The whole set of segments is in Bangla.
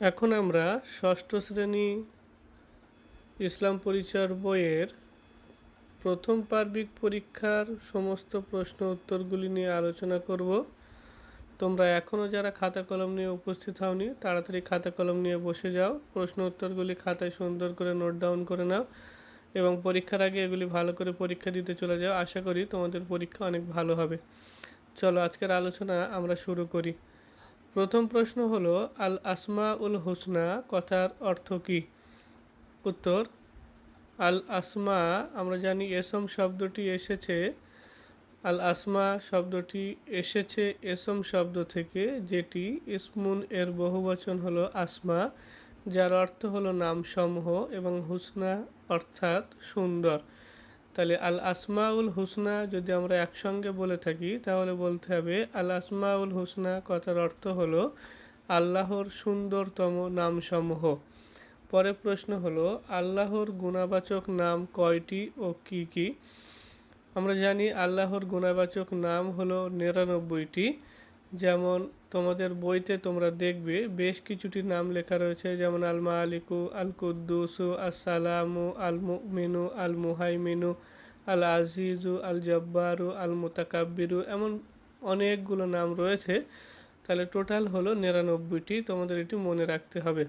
এখন আমরা ষষ্ঠ শ্রেণি ইসলাম পরিচয় বইয়ের প্রথম পার্বিক পরীক্ষার সমস্ত প্রশ্ন উত্তরগুলি নিয়ে আলোচনা করব। তোমরা এখনও যারা খাতা কলম নিয়ে উপস্থিত হওনি, তাড়াতাড়ি খাতা কলম নিয়ে বসে যাও। প্রশ্ন উত্তরগুলি খাতায় সুন্দর করে নোট ডাউন করে নাও এবং পরীক্ষার আগে এগুলি ভালো করে পরীক্ষা দিতে চলে যাও। আশা করি তোমাদের পরীক্ষা অনেক ভালো হবে। চলো আজকের আলোচনা আমরা শুরু করি। প্রথম প্রশ্ন হলো, আল আসমা উল হুসনা কথার অর্থ কী? উত্তর, আল আসমা, আমরা জানি এসম শব্দটি এসেছে, আল আসমা শব্দটি এসেছে এসম শব্দ থেকে, যেটি ইসমুন এর বহুবচন হলো আসমা, যার অর্থ হলো নামসমূহ এবং হুসনা অর্থাৎ সুন্দর। তাহলে আল আসমাউল হুসনা যদি আমরা একসঙ্গে বলে থাকি, তাহলে বলতে হবে আল আসমাউল হুসনা কথার অর্থ হলো আল্লাহর সুন্দরতম নামসমূহ। পরের প্রশ্ন হলো, আল্লাহর গুণাবাচক নাম কয়টি ও কি কি? আমরা জানি আল্লাহর গুণাবাচক নাম হলো নিরানব্বইটি। যেমন তোমাদের বইতে তোমরা দেখবে, বেশ কিছুটি নাম লেখা রয়েছে, যেমন আল মালিকু আল কুদ্দুসু আসসালামু আল মুমিনু আল মুহাইমিনু আল আজিজু আল জব্বারু আল মুতাকাব্বিরু এমন অনেকগুলো নাম রয়েছে। তাহলে টোটাল হলো নিরানব্বইটি, তোমাদের এটি মনে রাখতে হবে।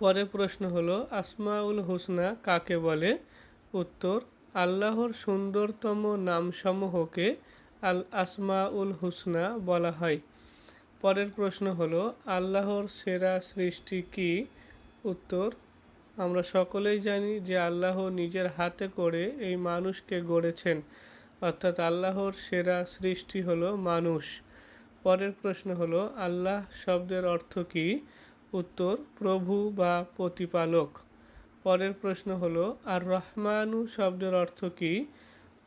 পরের প্রশ্ন হলো, আসমাউল হুসনা কাকে বলে? উত্তর, আল্লাহর সুন্দরতম নামসমূহকে আল আসমাউল হুসনা বলা হয়। পরের প্রশ্ন হলো, আল্লাহর সেরা সৃষ্টি কি? উত্তর, আমরা সকলেই জানি যে আল্লাহ নিজের হাতে করে এই মানুষকে গড়েছেন। অর্থাৎ আল্লাহর সেরা সৃষ্টি হলো মানুষ। পরের প্রশ্ন হলো, আল্লাহ শব্দের অর্থ কী? উত্তর, প্রভু বা প্রতিপালক। পরের প্রশ্ন হলো আর রহমানু শব্দের অর্থ কী?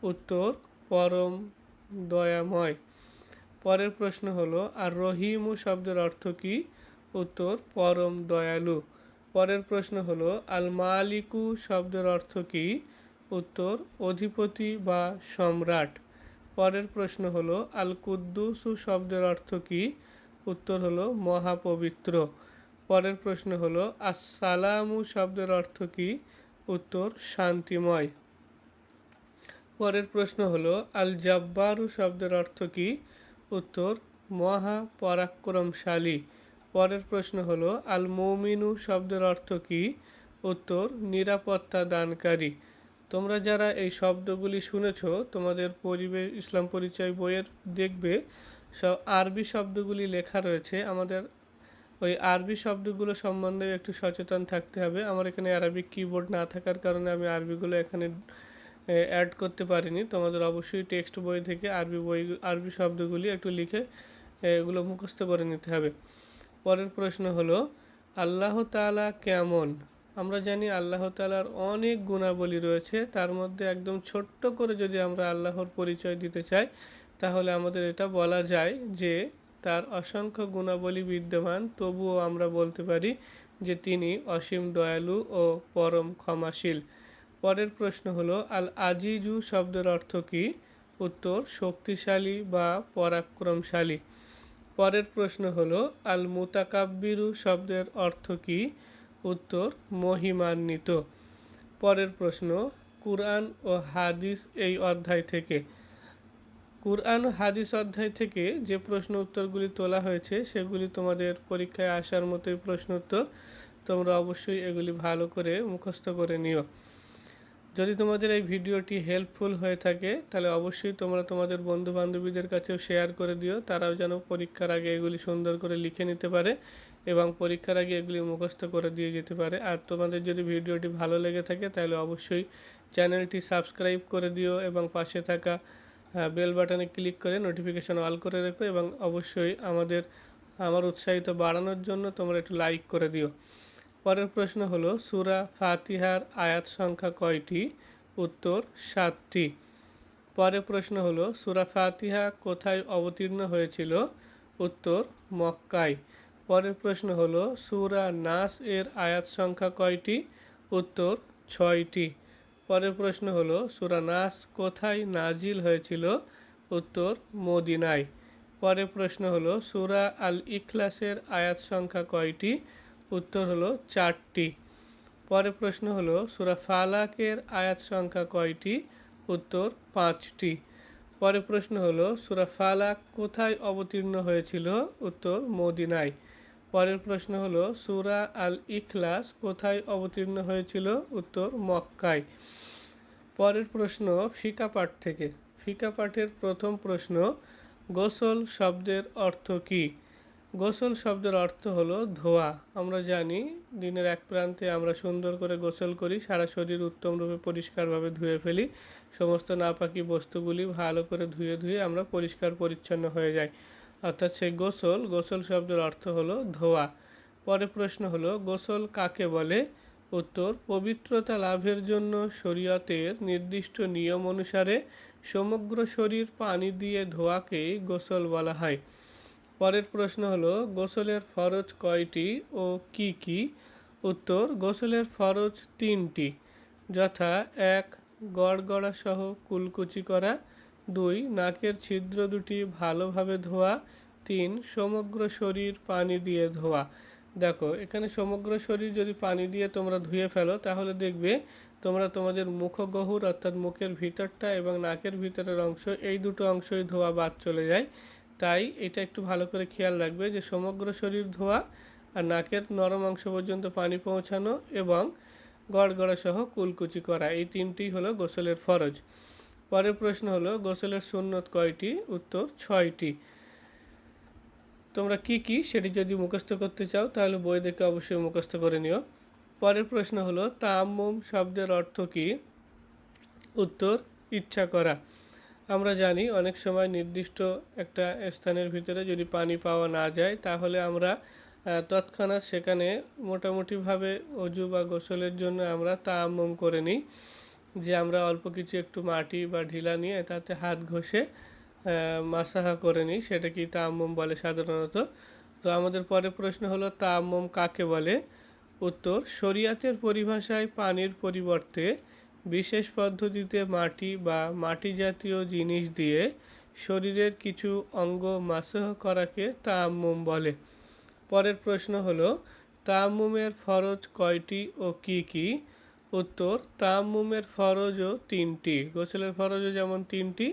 উত্তর, পরম দয়াময়। পরের প্রশ্ন হলো, আর রহিমু শব্দের অর্থ কী? উত্তর, পরম দয়ালু। পরের প্রশ্ন হলো, আল মালিকু শব্দের অর্থ কী? উত্তর, অধিপতি বা সম্রাট। পরের প্রশ্ন হলো, আল কুদ্দুসু শব্দের অর্থ কী? উত্তর হলো, মহাপবিত্র। পরের প্রশ্ন হলো, আসসালামু শব্দের অর্থ কী? উত্তর, শান্তিময়। পরের প্রশ্ন হলো আল জাব্বারু শব্দের অর্থ কী? উত্তর মহা পরাক্রমশালী পরের প্রশ্ন হলো আল মৌমিনু শব্দের অর্থ কী? উত্তর, নিরাপত্তা দানকারী। তোমরা যারা এই শব্দগুলি শুনেছ, তোমাদের পরিবেশ ইসলাম পরিচয় বইয়ের দেখবে, সব আরবি শব্দগুলি লেখা রয়েছে। আমাদের ওই আরবি শব্দগুলো সম্বন্ধে একটু সচেতন থাকতে হবে। আমার এখানে আরবিক কিবোর্ড না থাকার কারণে আমি আরবিগুলো এখানে অ্যাড করতে পারিনি। তোমাদের অবশ্যই টেক্সট বই থেকে আরবি বই, আরবি শব্দগুলি একটু লিখে এগুলো মুখস্থ করে নিতে হবে। পরের প্রশ্ন হলো, আল্লাহ তালা কেমন? আমরা জানি আল্লাহ তালার অনেক গুণাবলী রয়েছে। তার মধ্যে একদম ছোট্ট করে যদি আমরা আল্লাহর পরিচয় দিতে চাই, তাহলে আমাদের এটা বলা যায় যে, তার অসংখ্য গুণাবলী বিদ্যমান। তবুও আমরা বলতে পারি যে তিনি অসীম দয়ালু ও পরম ক্ষমাশীল। পরের প্রশ্ন হলো আল আজিজু শব্দের অর্থ কী? উত্তর, শক্তিশালী বা পরাক্রমশালী। পরের প্রশ্ন হলো আল মুতাকাব্বিরু শব্দের অর্থ কী? উত্তর, মহিমান্বিত। পরের প্রশ্ন, কুরআন ও হাদিস এই অধ্যায় থেকে। কুরআন ও হাদিস অধ্যায় থেকে যে প্রশ্ন উত্তরগুলি তোলা হয়েছে, সেগুলি তোমাদের পরীক্ষায় আসার মতোই প্রশ্ন উত্তর তোমরা অবশ্যই এগুলি ভালো করে মুখস্থ করে নিও। যদি তোমাদের এই ভিডিওটি হেল্পফুল হয়ে থাকে, তাহলে অবশ্যই তোমরা তোমাদের বন্ধু বান্ধবীদের কাছেও শেয়ার করে দিও। তারাও যেন পরীক্ষার আগে এগুলি সুন্দর করে লিখে নিতে পারে এবং পরীক্ষার আগে এগুলি মুখস্থ করে দিয়ে যেতে পারে। আর তোমাদের যদি ভিডিওটি ভালো লেগে থাকে, তাহলে অবশ্যই চ্যানেলটি সাবস্ক্রাইব করে দিও এবং পাশে থাকা বেল বাটনে ক্লিক করে নোটিফিকেশান অল করে রেখো এবং অবশ্যই আমাদের, আমার উৎসাহিত বাড়ানোর জন্য তোমরা একটু লাইক করে দিও। পরের প্রশ্ন হলো, সুরা ফাতিহার আয়াত সংখ্যা কয়টি? উত্তর, সাতটি। পরের প্রশ্ন হলো, সুরা ফাতিহা কোথায় অবতীর্ণ হয়েছিল? উত্তর, মক্কায়। পরের প্রশ্ন হলো, সুরা নাস এর আয়াত সংখ্যা কয়টি? উত্তর, ছয়টি। পরের প্রশ্ন হলো, সুরা নাস কোথায় নাজিল হয়েছিল? উত্তর, মদিনায়। পরের প্রশ্ন হলো, সুরা আল ইখলাসের আয়াত সংখ্যা কয়টি? উত্তর হলো চারটি। পরের প্রশ্ন হলো, সুরা ফালাকের আয়াত সংখ্যা কয়টি? উত্তর, পাঁচটি। পরের প্রশ্ন হলো, সুরা ফালাক কোথায় অবতীর্ণ হয়েছিল? উত্তর, মদিনায়। পরের প্রশ্ন হলো, সুরা আল ইখলাস কোথায় অবতীর্ণ হয়েছিল? উত্তর, মক্কায়। পরের প্রশ্ন, ফিকা পাঠ থেকে। ফিকা পাঠের প্রথম প্রশ্ন, গোসল শব্দের অর্থ কী? গোসল শব্দের অর্থ হলো ধোয়া। আমরা জানি দিনের এক প্রান্তে আমরা সুন্দর করে গোসল করি, সারা শরীর উত্তমরূপে পরিষ্কারভাবে ধুয়ে ফেলি। সমস্ত নাপাকি বস্তুগুলি ভালো করে ধুয়ে ধুয়ে আমরা পরিষ্কার পরিচ্ছন্ন হয়ে যাই। অর্থাৎ সেই গোসল গোসল শব্দের অর্থ হলো ধোয়া। পরে প্রশ্ন হলো, গোসল কাকে বলে? উত্তর, পবিত্রতা লাভের জন্য শরীয়তের নির্দিষ্ট নিয়ম অনুসারে সমগ্র শরীর পানি দিয়ে ধোয়াকেই গোসল বলা হয়। পরের প্রশ্ন হলো, গোসলের ফরজ কয়টি ও কি কি? উত্তর, গোসলের ফরজ তিনটি। যথা, এক গড়গড়া সহ কুলকুচি করা। দুই, নাকের ছিদ্র দুটি ভালোভাবে ধোয়া। তিন, সমগ্র শরীর পানি দিয়ে ধোয়া। দেখো, এখানে সমগ্র শরীর যদি পানি দিয়ে তোমরা ধুয়ে ফেলো, তাহলে দেখবে তোমরা তোমাদের মুখগহুর, অর্থাৎ মুখের ভিতরটা এবং নাকের ভিতরের অংশ, এই দুটো অংশই ধোয়া বাদ চলে যায়। তাই এটা একটু ভালো করে খেয়াল রাখবে যে সমগ্র শরীর ধোয়া আর নাকের নরম অংশ পর্যন্ত পানি পৌঁছানো এবং গড়গড়া সহ কুলকুচি করা। এই তিনটি হলো গোসলের ফরজ। পরের প্রশ্ন হলো, গোসলের সুন্নত কয়টি? উত্তর, ছয়টি। তোমরা কি কি সেটি যদি মুখস্থ করতে চাও, তাহলে বই দেখে অবশ্যই মুখস্থ করে নিও। পরের প্রশ্ন হলো, তাম্মুম শব্দের অর্থ কি? উত্তর, ইচ্ছা করা। আমরা জানি অনেক সময় নির্দিষ্ট একটা স্থানের ভিতরে যদি পানি পাওয়া না যায়, তাহলে আমরা তৎক্ষণাৎ সেখানে মোটামুটিভাবে অজু বা গোসলের জন্য আমরা তাম্মুম করে নিই। যে আমরা অল্প কিছু একটু মাটি বা ঢিলা নিয়ে তাতে হাত ঘষে মাসাহা করে নিই, সেটা কি তাম্মুম বলে সাধারণত। তো আমাদের পরে প্রশ্ন হলো তাম্মুম কাকে বলে? উত্তর, শরিয়াতের পরিভাষায় পানির পরিবর্তে বিশেষ পদ্ধতিতে মাটি বা মাটি জাতীয় জিনিস দিয়ে শরীরের কিছু অঙ্গ মাসাহ করাকে তাম্মুম বলে। পরের প্রশ্ন হলো, তাম্মুমের ফরজ কয়টি ও কি কি? উত্তর, তাম্মুমের ফরজও তিনটি। গোসলের ফরজও যেমন তিনটি,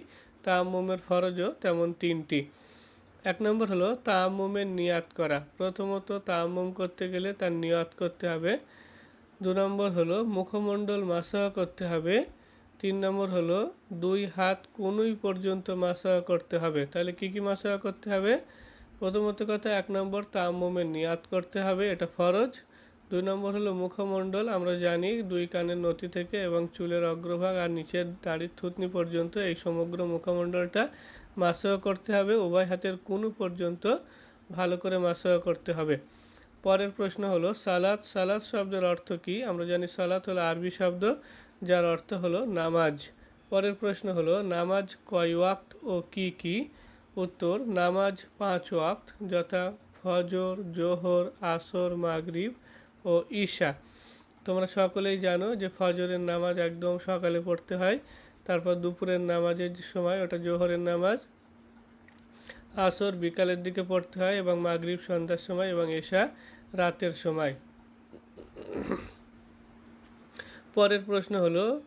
তাম্মুমের ফরজও তেমন তিনটি। এক নম্বর হলো, তাম্মুমের নিয়াত করা। প্রথমত তাম্মুম করতে গেলে তার নিয়াত করতে হবে। দু নম্বর হলো মুখমণ্ডল মাসাহ করতে হবে। তিন নম্বর হলো দুই হাত কোনুই পর্যন্ত মাসাহ করতে হবে। তাহলে কি কি মাসাহ করতে হবে? প্রথমত কথা, এক নম্বর তাম্মুমের নিয়াত করতে হবে, এটা ফরজ। দুই নম্বর হলো মুখমণ্ডল, আমরা জানি দুই কানের নথি থেকে এবং চুলের অগ্রভাগ আর নিচের দাড়ির থুতনি পর্যন্ত এই সমগ্র মুখমণ্ডলটা মাসাহ করতে হবে। উভয় হাতের কুনু পর্যন্ত ভালো করে মাসাহ করতে হবে। পরের প্রশ্ন হলো, সালাত সালাত শব্দের অর্থ কি? আমরা জানি সালাত হলো আরবি শব্দ, যার অর্থ হলো নামাজ। পরের প্রশ্ন হলো, নামাজ কয় ওয়াক্ত ও কি কি? উত্তর, নামাজ পাঁচ ওয়াক্ত, যথা ফজর, জোহর, আসর, মাগরিব ও ঈশা। তোমরা সকলেই জানো যে ফজরের নামাজ একদম সকালে পড়তে হয়, তারপর দুপুরের নামাজের সময় ওটা জোহরের নামাজ আসর বিকালের দিকে পড়তে হয় এবং মাগরিব সন্ধ্যার সময় এবং এশা রাতের সময়। পরের প্রশ্ন হলো,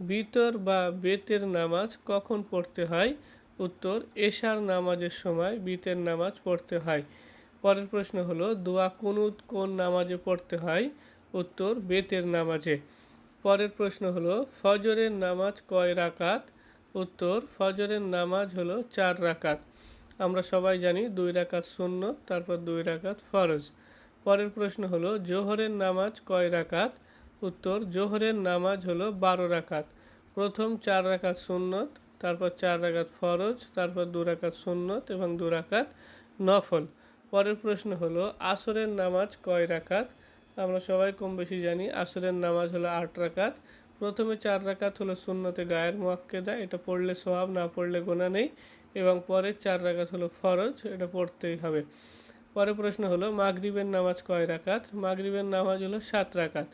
বিতর বা বেতের নামাজ কখন পড়তে হয়? উত্তর, এশার নামাজের সময় বিতের নামাজ পড়তে হয়। পরের প্রশ্ন হলো, দোয়া কুনুত কোন নামাজে পড়তে হয়? উত্তর, বেতের নামাজে। পরের প্রশ্ন হলো, ফজরের নামাজ কয় রাকাত? উত্তর, ফজরের নামাজ হলো চার রাকাত। আমরা সবাই জানি দুই রাকাত শূন্য তারপর দুই রাকাত ফরজ। পরের প্রশ্ন হলো, জোহরের নামাজ কয় রাকাত? উত্তর, জোহরের নামাজ হলো বারো রাকাত। প্রথম চার রাকাত সুন্নত, তারপর চার রাকাত ফরজ, তারপর দু রাকাত সুন্নত এবং দু রাকাত নফল। পরের প্রশ্ন হলো, আসরের নামাজ কয় রাকাত? আমরা সবাই কম বেশি জানি আসরের নামাজ হলো আট রাকাত। প্রথমে চার রাকাত হলো শূন্যতে গায়ের মোয়াক্কেদা, এটা পড়লে সোহাব না পড়লে গোনা নেই। এবং পরের চার রাকাত হলো ফরজ, এটা পড়তেই হবে। পরের প্রশ্ন হলো, মাগরিবের নামাজ কয় রাকাত? মাগরিবের নামাজ হলো সাত রাকাত।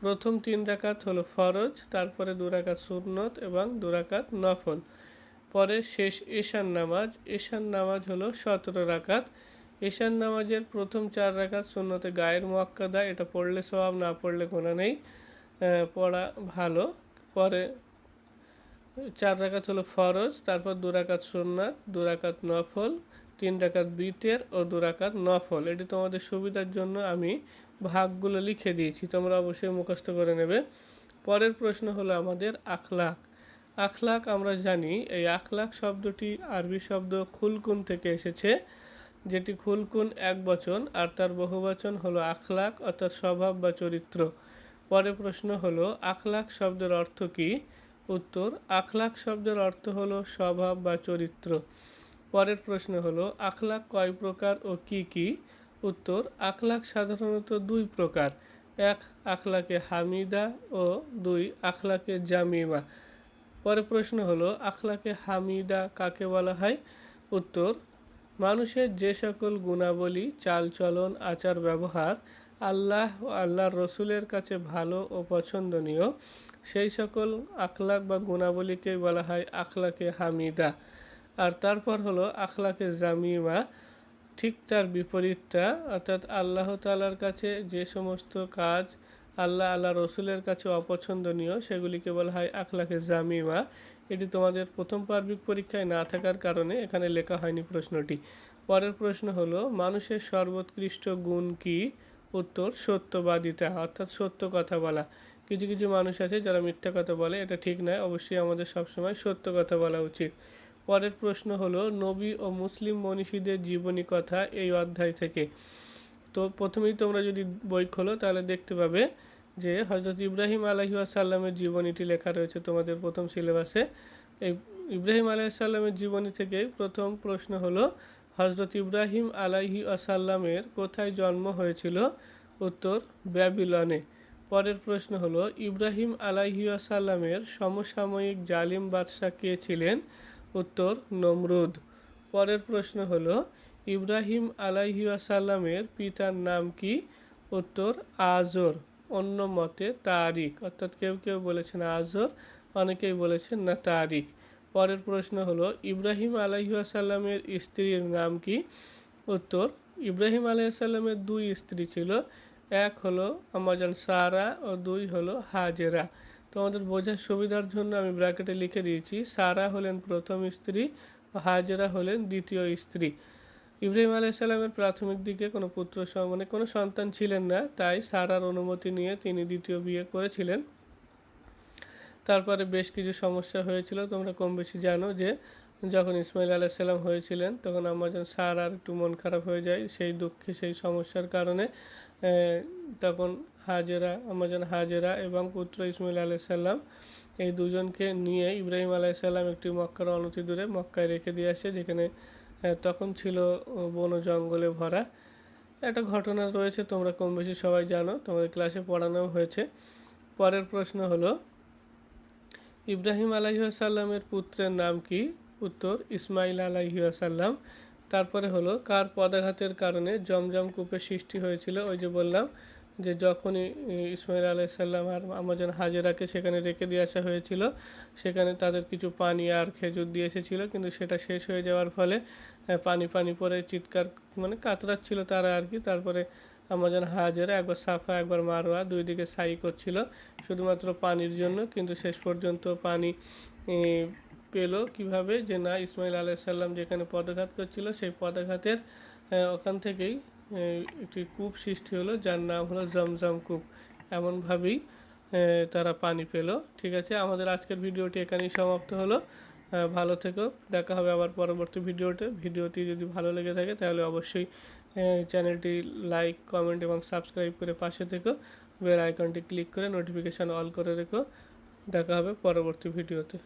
প্রথম তিন রাকাত হলো ফরজ, তারপরে দু রাকাত সুন্নত এবং দু রাকাত নফল। পরে শেষ এশান নামাজ এশান নামাজ হলো সতেরো রাকাত। এশান নামাজের প্রথম চার রাকাত সুন্নতে গায়ের মোয়াক্কাদা, এটা পড়লে সবাব না পড়লে গোনা নেই। পড়া ভালো। পরে চার রাকাত হলো ফরজ, তারপর দু রাকাত সুন্নাত, দু রাকাত নফল, তিন রাকাত বিতের ও দু রাকাত নফল। এটি তোমাদের সুবিধার জন্য আমি ভাগগুলো লিখে দিয়েছি, তোমরা অবশ্যই মুখস্থ করে নেবে। পরের প্রশ্ন হলো আমাদের আখলাক। আখলাক আমরা জানি, এই আখলাক শব্দটি আরবি শব্দ খুলকুন থেকে এসেছে, যেটি খুলকুন এক বচন, আর তার বহুবচন হলো আখলাক, অর্থাৎ স্বভাব বা চরিত্র। পরের প্রশ্ন হলো, আখলাক শব্দের অর্থ কী? উত্তর আখলাক শব্দের অর্থ হলো স্বভাব বা চরিত্র। পরের প্রশ্ন হলো আখলাক কয় প্রকার ও কি কি? উত্তর আখলাক সাধারণত দুই প্রকার। এক, আখলাকে হামিদা ও দুই, আখলাকে জামিমা। পরের প্রশ্ন হলো, আখলাকে হামিদা কাকে বলা হয়? উত্তর, মানুষের যে সকল গুণাবলী চালচলন আচার ব্যবহার আল্লাহ ও আল্লাহর রসুলের কাছে ভালো ও পছন্দনীয়। সেই সকল আখলাক বা গুণাবলীকে বলা হয় আখলাকে হামিদা। আর তারপর হলো আখলাকে জামিমা। ঠিক তার বিপরীতটা, অর্থাৎ আল্লাহ তালার কাছে যে সমস্ত কাজ আল্লাহ আল্লাহ রসুলের কাছে অপছন্দনীয়, সেগুলিকে বলা হয় আখলাকে জামিমা। এটি তোমাদের প্রথম পার্বিক পরীক্ষায় না থাকার কারণে এখানে লেখা হয়নি প্রশ্নটি। পরের প্রশ্ন হলো, মানুষের সর্বোৎকৃষ্ট গুণ কি? উত্তর সত্যবাদিতা, অর্থাৎ সত্য কথা বলা। কিছু কিছু মানুষ আছে যারা মিথ্যা কথা বলে, এটা ঠিক নয়। অবশ্যই আমাদের সবসময় সত্য কথা বলা উচিত। পরের প্রশ্ন হলো, নবী ও মুসলিম মনীষীদের জীবনী কথা এই অধ্যায় থেকে? তো প্রথমেই তোমরা যদি বই খোলো, তাহলে দেখতে পাবে যে হজরত ইব্রাহিম আলহি আসাল্লামের জীবনীটি লেখা রয়েছে তোমাদের প্রথম সিলেবাসে এই ইব্রাহিম আলাইসাল্লামের জীবনী থেকে প্রথম প্রশ্ন হলো হজরত ইব্রাহিম আলাইহি আসাল্লামের কোথায় জন্ম হয়েছিল? উত্তর, ব্যাবিলনে। পরের প্রশ্ন হলো, ইব্রাহিম আলাইহি আসাল্লামের সমসাময়িক জালিম বাদশাহ কে ছিলেন? উত্তর, নমরুদ। পরের প্রশ্ন হলো, ইব্রাহিম আলাইহি আসাল্লামের পিতার নাম কি? উত্তর, আজর। অন্য মতে, তারিক। অর্থাৎ কেউ কেউ বলেছেন আজর, অনেকেই বলেছেন না তারিক। পরের প্রশ্ন হলো, ইব্রাহিম আলাইসাল্লামের স্ত্রীর নাম কি? উত্তর, ইব্রাহিম আলাইসাল্লামের দুই স্ত্রী ছিল। এক হলো আমাজন সারা ও দুই হলো হাজেরা। তোমাদের বোঝার সুবিধার জন্য আমি ব্র্যাকেটে লিখে দিয়েছি, সারা হলেন প্রথম স্ত্রী ও হাজেরা হলেন দ্বিতীয় স্ত্রী। ইব্রাহিম আলাইসাল্লামের প্রাথমিক দিকে কোনো পুত্র মানে কোনো সন্তান ছিলেন না, তাই সারার অনুমতি নিয়ে তিনি দ্বিতীয় বিয়ে করেছিলেন। তারপরে বেশ কিছু সমস্যা হয়েছিল। তোমরা কম বেশি জানো যে, যখন ইসমাইল আলাইসাল্লাম হয়েছিলেন, তখন আমার আমাজন সার আর একটু মন খারাপ হয়ে যায়, সেই দুঃখে, সেই সমস্যার কারণে তখন হাজেরা আমাজন হাজেরা এবং পুত্র ইসমাইল আলাইসাল্লাম এই দুজনকে নিয়ে ইব্রাহিম আলাইসাল্লাম একটি মক্কার অনতি দূরে মক্কায় রেখে দিয়ে আসে, যেখানে তখন ছিল বন জঙ্গলে ভরা। একটা ঘটনা রয়েছে, তোমরা কম বেশি সবাই জানো, তোমাদের ক্লাসে পড়ানো হয়েছে। পরের প্রশ্ন হলো ইব্রাহিম আলাইসাল্লামের পুত্রের নাম কি? উত্তর ইসমাইল আলাইসাল্লাম তারপরে হলো, কার পদাঘাতের কারণে জমজম কূপের সৃষ্টি হয়েছিল? ওই যে বললাম যে যখনই ইসমাইল আলাইসাল্লাম আর আমাজন হাজেরাকে সেখানে রেখে দিয়ে আসা হয়েছিল, সেখানে তাদের কিছু পানি আর খেজুর দিয়ে এসেছিল, কিন্তু সেটা শেষ হয়ে যাওয়ার ফলে পানি পানি পরে চিৎকার মানে কাতরাচ্ছিল তারা আর কি। তারপরে আমাজন হাজেরা একবার সাফা, একবার মারোয়া, দুই দিকে সাই করছিল। শুধুমাত্র পানির জন্য, কিন্তু শেষ পর্যন্ত পানি পেল কীভাবে যে না, ইসমাইল আলাইসাল্লাম যেখানে পদাঘাত করছিল, সেই পদাঘাতের ওখান থেকেই একটি কূপ সৃষ্টি হলো, যার নাম হলো জমজম কূপ। এমনভাবেই তারা পানি পেল। ঠিক আছে, আমাদের আজকের ভিডিওটি এখানেই সমাপ্ত হলো। ভালো থেকো। দেখা হবে আবার পরবর্তী ভিডিওতে। ভিডিওটি যদি ভালো লেগে থাকে, তাহলে অবশ্যই চ্যানেলটি লাইক, কমেন্ট এবং সাবস্ক্রাইব করে পাশে থেকো। বেল আইকনটি ক্লিক করে নোটিফিকেশান অল করে রেখো। দেখা হবে পরবর্তী ভিডিওতে।